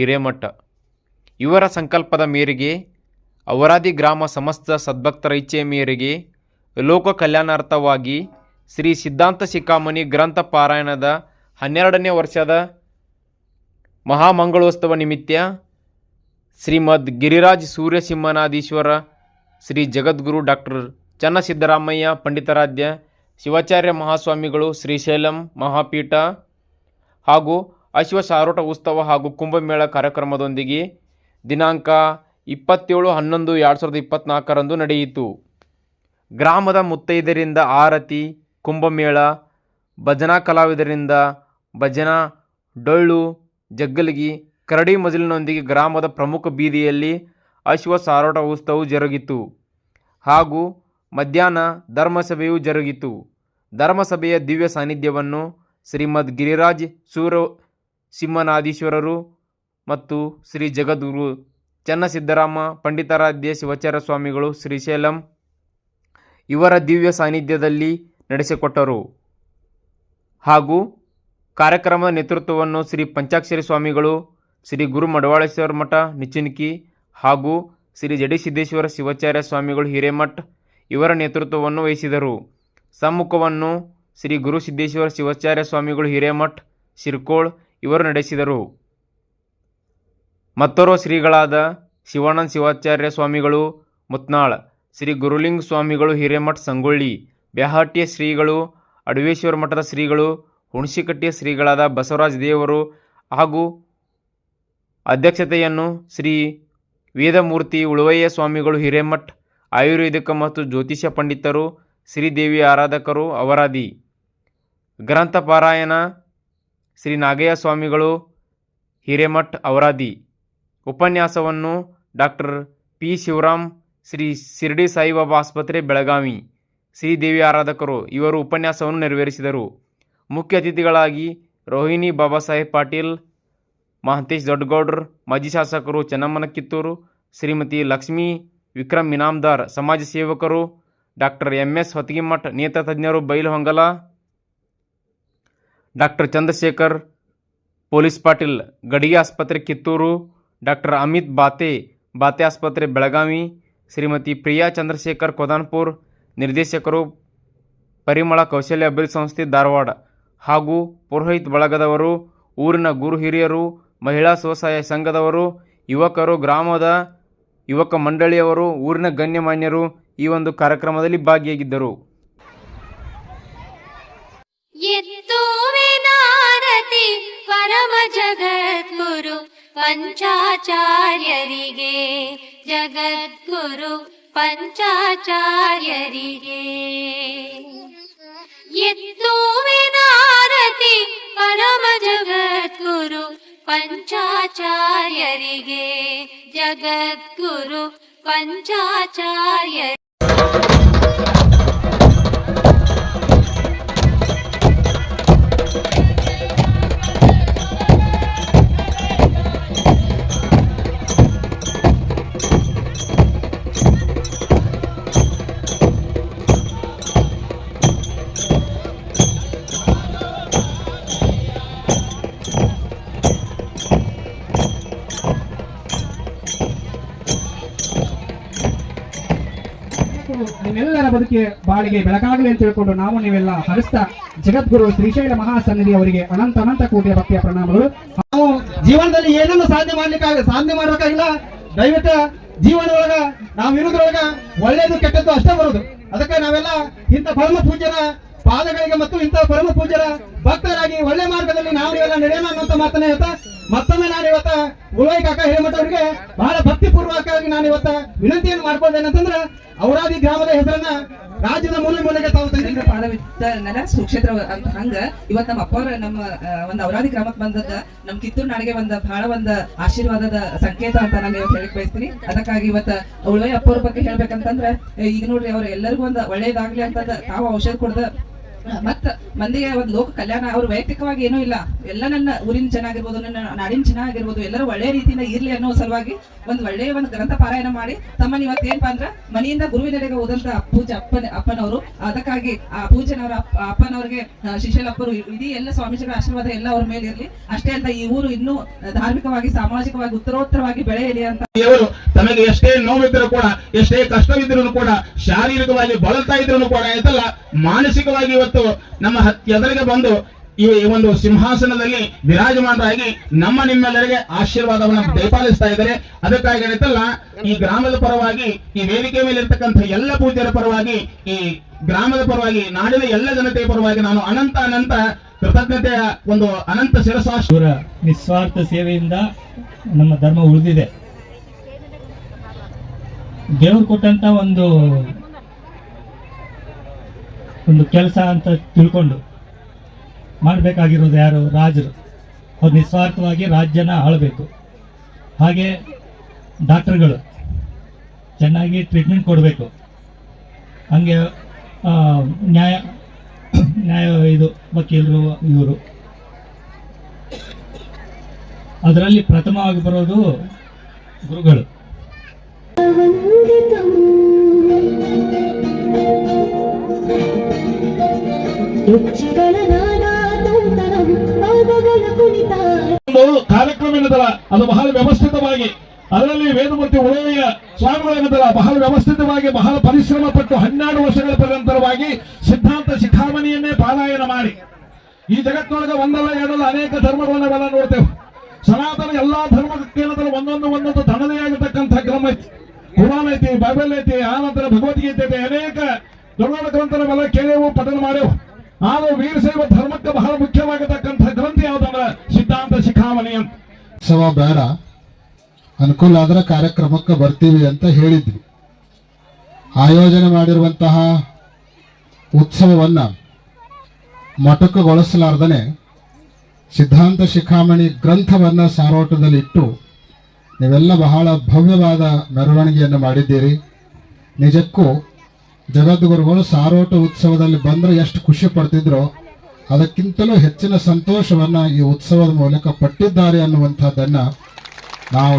ಹಿರೇಮಠ. ಇವರ ಸಂಕಲ್ಪದ ಮೇರೆಗೆ ಅವರಾದಿ ಗ್ರಾಮ ಸಮಸ್ತ ಸದ್ಭಕ್ತರ ಇಚ್ಛೆಯ ಮೇರೆಗೆ ಲೋಕ ಕಲ್ಯಾಣಾರ್ಥವಾಗಿ ಶ್ರೀ ಸಿದ್ಧಾಂತ ಶಿಖಾಮಣಿ ಗ್ರಂಥ ಪಾರಾಯಣದ ಹನ್ನೆರಡನೇ ವರ್ಷದ ಮಹಾಮಂಗಳೋತ್ಸವ ನಿಮಿತ್ತ ಶ್ರೀಮದ್ ಗಿರಿರಾಜ್ ಸೂರ್ಯಸಿಂಹನಾದೀಶ್ವರ, ಶ್ರೀ ಜಗದ್ಗುರು ಡಾಕ್ಟರ್ ಚನ್ನಸಿದ್ದರಾಮಯ್ಯ, ಪಂಡಿತಾರಾಧ್ಯ ಶಿವಾಚಾರ್ಯ ಮಹಾಸ್ವಾಮಿಗಳು, ಶ್ರೀಶೈಲಂ ಮಹಾಪೀಠ ಹಾಗೂ ಅಶ್ವ ಸಾರೋಟ ಉತ್ಸವ ಹಾಗೂ ಕುಂಭಮೇಳ ಕಾರ್ಯಕ್ರಮದೊಂದಿಗೆ ದಿನಾಂಕ ಇಪ್ಪತ್ತೇಳು ಹನ್ನೊಂದು ಎರಡು ಸಾವಿರದ ಇಪ್ಪತ್ತ್ನಾಲ್ಕರಂದು ನಡೆಯಿತು. ಗ್ರಾಮದ ಮುತ್ತೈದರಿಂದ ಆರತಿ, ಕುಂಭಮೇಳ, ಭಜನಾ ಕಲಾವಿದರಿಂದ ಭಜನಾ, ಡೊಳ್ಳು, ಜಗ್ಗಲಿಗಿ, ಕರಡಿ ಮಜಲಿನೊಂದಿಗೆ ಗ್ರಾಮದ ಪ್ರಮುಖ ಬೀದಿಯಲ್ಲಿ ಅಶ್ವ ಸಾರೋಟ ಉತ್ಸವವು ಜರುಗಿತು. ಹಾಗೂ ಮಧ್ಯಾಹ್ನ ಧರ್ಮಸಭೆಯು ಜರುಗಿತು. ಧರ್ಮಸಭೆಯ ದಿವ್ಯ ಸಾನ್ನಿಧ್ಯವನ್ನು ಶ್ರೀಮದ್ ಗಿರಿರಾಜ್ ಸೂರ ಸಿಂಹನಾದೀಶ್ವರರು ಮತ್ತು ಶ್ರೀ ಜಗದ್ಗುರು ಚನ್ನಸಿದ್ದರಾಮ, ಪಂಡಿತಾರಾಧ್ಯ ಶಿವಾಚಾರ್ಯ ಸ್ವಾಮಿಗಳು ಶ್ರೀಶೈಲಂ ಇವರ ದಿವ್ಯ ಸಾನ್ನಿಧ್ಯದಲ್ಲಿ ನಡೆಸಿಕೊಟ್ಟರು. ಹಾಗೂ ಕಾರ್ಯಕ್ರಮದ ನೇತೃತ್ವವನ್ನು ಶ್ರೀ ಪಂಚಾಕ್ಷರಿ ಸ್ವಾಮಿಗಳು, ಶ್ರೀ ಗುರು ಮಡವಾಳೇಶ್ವರ ಮಠ ನಿಚಿನ್ಕಿ ಹಾಗೂ ಶ್ರೀ ಜಡಿಸಿದ್ದೇಶ್ವರ ಶಿವಾಚಾರ್ಯ ಸ್ವಾಮಿಗಳು ಹಿರೇಮಠ್ ಇವರ ನೇತೃತ್ವವನ್ನು ವಹಿಸಿದರು. ಸಮ್ಮುಖವನ್ನು ಶ್ರೀ ಗುರು ಸಿದ್ದೇಶ್ವರ ಶಿವಾಚಾರ್ಯ ಸ್ವಾಮಿಗಳು ಹಿರೇಮಠ್, ಶಿರ್ಕೋಳ್ ಇವರು ನಡೆಸಿದರು. ಮತ್ತೋರ್ವ ಶ್ರೀಗಳಾದ ಶಿವಾನಂದ ಶಿವಾಚಾರ್ಯ ಸ್ವಾಮಿಗಳು ಮುತ್ನಾಳ್, ಶ್ರೀ ಗುರುಲಿಂಗ ಸ್ವಾಮಿಗಳು ಹಿರೇಮಠ್ ಸಂಗೊಳ್ಳಿ, ಬ್ಯಾಹಟ್ಟಿಯ ಶ್ರೀಗಳು, ಅಡವೇಶ್ವರ ಮಠದ ಶ್ರೀಗಳು, ಹುಣಸಿಕಟ್ಟಿಯ ಶ್ರೀಗಳಾದ ಬಸವರಾಜ ದೇವರು ಹಾಗೂ ಅಧ್ಯಕ್ಷತೆಯನ್ನು ಶ್ರೀ ವೇದಮೂರ್ತಿ ಉಳುವಯ್ಯ ಸ್ವಾಮಿಗಳು ಹಿರೇಮಠ್, ಆಯುರ್ವೇದಿಕ ಮತ್ತು ಜ್ಯೋತಿಷ್ಯ ಪಂಡಿತರು, ಶ್ರೀದೇವಿ ಆರಾಧಕರು, ಅವರಾದಿ. ಗ್ರಂಥ ಪಾರಾಯಣ ಶ್ರೀ ನಾಗಯ್ಯ ಸ್ವಾಮಿಗಳು ಹಿರೇಮಠ್ ಅವರಾದಿ. ಉಪನ್ಯಾಸವನ್ನು ಡಾಕ್ಟರ್ ಪಿ. ಶಿವರಾಮ್, ಶ್ರೀ ಶಿರಡಿ ಸಾಯಿಬಾಬಾ ಆಸ್ಪತ್ರೆ, ಬೆಳಗಾವಿ. ಶ್ರೀದೇವಿ ಆರಾಧಕರು ಇವರು ಉಪನ್ಯಾಸವನ್ನು ನೆರವೇರಿಸಿದರು. ಮುಖ್ಯ ಅತಿಥಿಗಳಾಗಿ ರೋಹಿಣಿ ಬಾಬಾ ಸಾಹೇಬ್ ಪಾಟೀಲ್, ಮಹಂತೇಶ್ ದೊಡ್ಡಗೌಡ್ರು, ಮಾಜಿ ಶಾಸಕರು ಚೆನ್ನಮ್ಮನ ಕಿತ್ತೂರು ಶ್ರೀಮತಿ ಲಕ್ಷ್ಮೀ ವಿಕ್ರಮ್ ಇನಾಮ್ದಾರ್ ಸಮಾಜ ಸೇವಕರು ಡಾಕ್ಟರ್ ಎಂ. ಎಸ್. ಹೊತಗಿಮಠ್ ನೇತ್ರ ತಜ್ಞರು ಬೈಲಹೊಂಗಲ ಡಾಕ್ಟರ್ ಚಂದ್ರಶೇಖರ್, ಪೊಲೀಸ್ ಪಾಟೀಲ್ ಗಡಿಗೆ ಆಸ್ಪತ್ರೆ ಕಿತ್ತೂರು, ಡಾಕ್ಟರ್ ಅಮಿತ್ ಬಾತೆ ಬಾತೆ ಆಸ್ಪತ್ರೆ ಬೆಳಗಾವಿ, ಶ್ರೀಮತಿ ಪ್ರಿಯಾ ಚಂದ್ರಶೇಖರ್ ಕೊದಾನ್ಪುರ್, ನಿರ್ದೇಶಕರು ಪರಿಮಳ ಕೌಶಲ್ಯ ಅಭಿವೃದ್ಧಿ ಸಂಸ್ಥೆ ಧಾರವಾಡ ಹಾಗೂ ಪುರೋಹಿತ್ ಬಳಗದವರು, ಊರಿನ ಗುರು ಹಿರಿಯರು, ಮಹಿಳಾ ಸ್ವಸಹಾಯ ಸಂಘದವರು, ಯುವಕರು, ಗ್ರಾಮದ ಯುವಕ ಮಂಡಳಿಯವರು, ಊರಿನ ಗಣ್ಯಮಾನ್ಯರು ಈ ಒಂದು ಕಾರ್ಯಕ್ರಮದಲ್ಲಿ ಭಾಗಿಯಾಗಿದ್ದರು. ಎತ್ತುವೆನಾರತಿ ಪರಮ ಜಗದ್ಗುರು ಪಂಚಾಚಾರ್ಯರಿಗೆ ಜಗದ್ಗುರು ಪಂಚಾಚಾರ್ಯರಿಗೆ. ಎತ್ತುವೆನಾರತಿ ಪರಮ ಜಗದ್ಗುರು ಪಂಚಾಚಾರ್ಯರಿಗೆ ಜಗದ್ಗುರು ಪಂಚಾಚಾರ್ಯ ಬದುಕಿ ಬಾಳಿಗೆ ಬೆಳಕಾಗಲಿ ಅಂತ ತಿಳ್ಕೊಂಡು ನಾವು ನೀವೆಲ್ಲ ಹರಿಸ್ತಾ ಜಗದ್ಗುರು ಶ್ರೀಶೈಲ ಮಹಾಸನ್ನಿಧಿ ಅವರಿಗೆ ಅನಂತ ಅನಂತ ಕೋಟಿಯ ಭಕ್ತಿಯ ಪ್ರಣಾಮಗಳು. ನಾವು ಜೀವನದಲ್ಲಿ ಏನನ್ನು ಸಾಧನೆ ಮಾಡ್ಲಿಕ್ಕಾಗ ಸಾಧನೆ ಮಾಡ್ಬೇಕಾಗಿಲ್ಲ? ದಯವಿಟ್ಟು ಜೀವನದೊಳಗ, ನಾವು ಇರೋದ್ರೊಳಗ ಒಳ್ಳೇದು, ಕೆಟ್ಟದ್ದು ಅಷ್ಟೇ ಬರೋದು. ಅದಕ್ಕೆ ನಾವೆಲ್ಲ ಇಂಥ ಪರಮ ಪೂಜ್ಯರ ಪಾದಗಳಿಗೆ ಮತ್ತು ಇಂಥ ಪರಮ ಪೂಜ್ಯರ ಭಕ್ತರಾಗಿ ಒಳ್ಳೆ ಮಾರ್ಗದಲ್ಲಿ ನಾವು ನೀವೆಲ್ಲ ನಡೆಯೋಣ ಅನ್ನೋಂಥ ಮಾತನ್ನ ಇವತ್ತ ಮತ್ತೊಮ್ಮೆ ನಾನು ಇವತ್ತ ಉಳ್ವೈ ಕಾಕ ಹಿರೇಮಠ ಅವರಿಗೆ ಬಹಳ ಭಕ್ತಿ ಪೂರ್ವಕವಾಗಿ ನಾನು ಇವತ್ತ ವಿನಂತಿಯನ್ನು ಮಾಡ್ಕೊಂಡೇನಂತಂದ್ರ ಔರಾದಿ ಗ್ರಾಮದ ಹೆಸರನ್ನ ರಾಜ್ಯದ ಮೂಲೆ ಮೂಲೆಗೆ ತಾವು ತಂದಿದ್ರೆ ನನ ಸುಕ್ಷೇತ್ರ ಅಂತ ಹಂಗ ಇವತ್ ನಮ್ಮ ಅಪ್ಪ ನಮ್ಮ ಒಂದು ಔರಾದಿ ಗ್ರಾಮಕ್ಕೆ ಬಂದದ ನಮ್ ಕಿತ್ತೂರ್ ನಾಡಿಗೆ ಒಂದ್ ಬಹಳ ಒಂದ ಆಶೀರ್ವಾದದ ಸಂಕೇತ ಅಂತ ನಾನು ಇವತ್ತು ಹೇಳಕ್ ಬಯಸ್ತೀನಿ. ಅದಕ್ಕಾಗಿ ಇವತ್ತ ಉಳ್ವೈ ಅಪ್ಪವ್ರ ಬಗ್ಗೆ ಹೇಳ್ಬೇಕಂತಂದ್ರ ಈಗ ನೋಡ್ರಿ ಅವ್ರ ಎಲ್ಲರಿಗೂ ಒಂದ್ ಒಳ್ಳೇದಾಗ್ಲಿ ಅಂತಂದ ತಾವು ಔಷಧ ಕೊಡ್ದ ಮತ್ತ ಮಂದಿಗೆ ಒಂದು ಲೋಕ ಕಲ್ಯಾಣ ಅವ್ರು ವೈಯಕ್ತಿಕವಾಗಿ ಏನೂ ಇಲ್ಲ. ಎಲ್ಲ ನನ್ನ ಊರಿನ ಜನ ನನ್ನ ನಾಡಿನ ಜನ ಆಗಿರ್ಬೋದು ಎಲ್ಲರೂ ಒಳ್ಳೆ ರೀತಿಯಿಂದ ಇರ್ಲಿ ಅನ್ನೋ ಸಲುವಾಗಿ ಒಂದು ಒಳ್ಳೆಯ ಒಂದು ಗ್ರಂಥ ಪಾರಾಯಣ ಮಾಡಿ. ತಮ್ಮನ್ನ ಇವತ್ತೇನಪ್ಪ ಅಂದ್ರ ಮನೆಯಿಂದ ಗುರುವಿನಡೆಗೆ ಹೋದಂತ ಪೂಜೆ ಅಪ್ಪನ ಅಪ್ಪನವರು ಅದಕ್ಕಾಗಿ ಆ ಪೂಜೆನವರ ಅಪ್ಪ ಅಪ್ಪನವ್ರಿಗೆ ಆ, ಶಿಶಲಪ್ಪರು ಇಡೀ ಎಲ್ಲ ಸ್ವಾಮೀಜಿಗಳ ಆಶೀರ್ವಾದ ಎಲ್ಲ ಅವ್ರ ಮೇಲೆ ಇರ್ಲಿ. ಅಷ್ಟೇ ಅಂತ ಈ ಊರು ಇನ್ನೂ ಧಾರ್ಮಿಕವಾಗಿ ಸಾಮಾಜಿಕವಾಗಿ ಉತ್ತರೋತ್ತರವಾಗಿ ಬೆಳೆಯಲಿ ಅಂತ. ದೇವರು ತಮಗೆ ಎಷ್ಟೇ ನೋವಿದ್ರೂ ಕೂಡ ಎಷ್ಟೇ ಕಷ್ಟವಿದ್ರು ಕೂಡ ಶಾರೀರಿಕವಾಗಿ ಬಳಲ್ತಾ ಇದ್ರು ಕೂಡ ಆಯ್ತಲ್ಲ ಮಾನಸಿಕವಾಗಿ ಇವತ್ತು ನಮ್ಮ ಹತ್- ಎದುರಿಗೆ ಬಂದು ಈ ಈ ಒಂದು ಸಿಂಹಾಸನದಲ್ಲಿ ವಿರಾಜಮಾನರಾಗಿ ನಮ್ಮ ನಿಮ್ಮೆಲ್ಲರಿಗೆ ಆಶೀರ್ವಾದವನ್ನು ದಯಪಾಲಿಸ್ತಾ ಇದ್ದಾರೆ. ಅದಕ್ಕಾಗಿ ಏನಿತ್ತಲ್ಲ ಈ ಗ್ರಾಮದ ಪರವಾಗಿ, ಈ ವೇದಿಕೆ ಮೇಲೆ ಇರ್ತಕ್ಕಂಥ ಎಲ್ಲ ಪೂಜ್ಯರ ಪರವಾಗಿ, ಈ ಗ್ರಾಮದ ಪರವಾಗಿ, ನಾಡಿನ ಎಲ್ಲ ಜನತೆಯ ಪರವಾಗಿ ನಾನು ಅನಂತ ಅನಂತ ಕೃತಜ್ಞತೆಯ ಒಂದು ಅನಂತ ಶಿರಸಾಶ್ವರ ನಿಸ್ವಾರ್ಥ ಸೇವೆಯಿಂದ ನಮ್ಮ ಧರ್ಮ ಉಳಿದಿದೆ. ದೇವರು ಕೊಟ್ಟಂತ ಒಂದು ಒಂದು ಕೆಲಸ ಅಂತ ತಿಳ್ಕೊಂಡು ಮಾಡಬೇಕಾಗಿರೋದು ಯಾರು? ರಾಜರು. ಅವ್ರು ನಿಸ್ವಾರ್ಥವಾಗಿ ರಾಜ್ಯನ ಆಳಬೇಕು. ಹಾಗೆ ಡಾಕ್ಟ್ರುಗಳು ಚೆನ್ನಾಗಿ ಟ್ರೀಟ್ಮೆಂಟ್ ಕೊಡಬೇಕು. ಹಾಗೆ ನ್ಯಾಯ ನ್ಯಾಯ ಇದು ವಕೀಲರು, ಇವರು. ಅದರಲ್ಲಿ ಪ್ರಥಮವಾಗಿ ಬರೋದು ಗುರುಗಳು. ಕಾರ್ಯಕ್ರಮ ಏನದಲ್ಲ ಅದು ಬಹಳ ವ್ಯವಸ್ಥಿತವಾಗಿ, ಅದರಲ್ಲಿ ವೇದಮೂರ್ತಿ ಉಳವೆಯ ಸ್ವಾಮಿಗಳು ಏನದಲ್ಲ ಬಹಳ ವ್ಯವಸ್ಥಿತವಾಗಿ, ಬಹಳ ಪರಿಶ್ರಮ ಪಟ್ಟು ಹನ್ನೆರಡು ವರ್ಷಗಳ ಪರ್ಯಂತರವಾಗಿ ಸಿದ್ಧಾಂತ ಶಿಖಾಮಣಿಯನ್ನೇ ಪಾರಾಯಣ ಮಾಡಿ. ಈ ಜಗತ್ತಿನೊಳಗೆ ಒಂದಲ್ಲ, ಎರಡಲ್ಲ ಅನೇಕ ಧರ್ಮಗಳನ್ನ ನಾವೆಲ್ಲ ನೋಡ್ತೇವೆ. ಸನಾತನ ಎಲ್ಲಾ ಧರ್ಮಕ್ಕೆ ಏನದಲ್ಲ ಒಂದೊಂದು ಒಂದೊಂದು ತನ್ನದೇ ಆಗಿರ್ತಕ್ಕಂಥ ಕ್ರಮ ಐತಿ. ಕುರಾನ್ ಐತಿ, ಬೈಬಲ್ ಐತಿ, ಆನಂತರ ಭಗವದ್ಗೀತೆ ಐತಿ, ಅನೇಕ ದೊಡ್ಡ ಗ್ರಂಥ ನಾವೆಲ್ಲ ಕೇಳೇವು ಪಠನ ಮಾಡೇವು ಆದ್ರೆ ವೀರಶೈವ ಧರ್ಮಕ್ಕೆ ಬಹಳ ಮುಖ್ಯವಾಗಿರ್ತಕ್ಕಂಥ ಗ್ರಂಥ ಯಾವ್ದಂದ್ರೆ ಸಿದ್ಧಾಂತ ಶಿಖಾಮಣಿ ಅಂತ. ಉತ್ಸವ ಬೇಡ ಅನುಕೂಲ ಆದ್ರೆ ಕಾರ್ಯಕ್ರಮಕ್ಕೆ ಬರ್ತೀವಿ ಅಂತ ಹೇಳಿದ್ವಿ. ಆಯೋಜನೆ ಮಾಡಿರುವಂತಹ ಉತ್ಸವವನ್ನ ಮೊಟಕುಗೊಳಿಸಲಾರ್ದನೆ ಸಿದ್ಧಾಂತ ಶಿಖಾಮಣಿ ಗ್ರಂಥವನ್ನು ಸಾರೋಟದಲ್ಲಿಟ್ಟು ನೀವೆಲ್ಲ ಬಹಳ ಭವ್ಯವಾದ ಮೆರವಣಿಗೆಯನ್ನು ಮಾಡಿದ್ದೀರಿ. ನಿಜಕ್ಕೂ ಜಗದ್ಗುರುಗಳು ಸಾರೋಟ ಉತ್ಸವದಲ್ಲಿ ಬಂದರೆ ಎಷ್ಟು ಖುಷಿ ಪಡ್ತಿದ್ರೋ, ಅದಕ್ಕಿಂತಲೂ ಹೆಚ್ಚಿನ ಸಂತೋಷವನ್ನು ಈ ಉತ್ಸವದ ಮೂಲಕ ಪಟ್ಟಿದ್ದಾರೆ ಅನ್ನುವಂಥದ್ದನ್ನು ನಾವು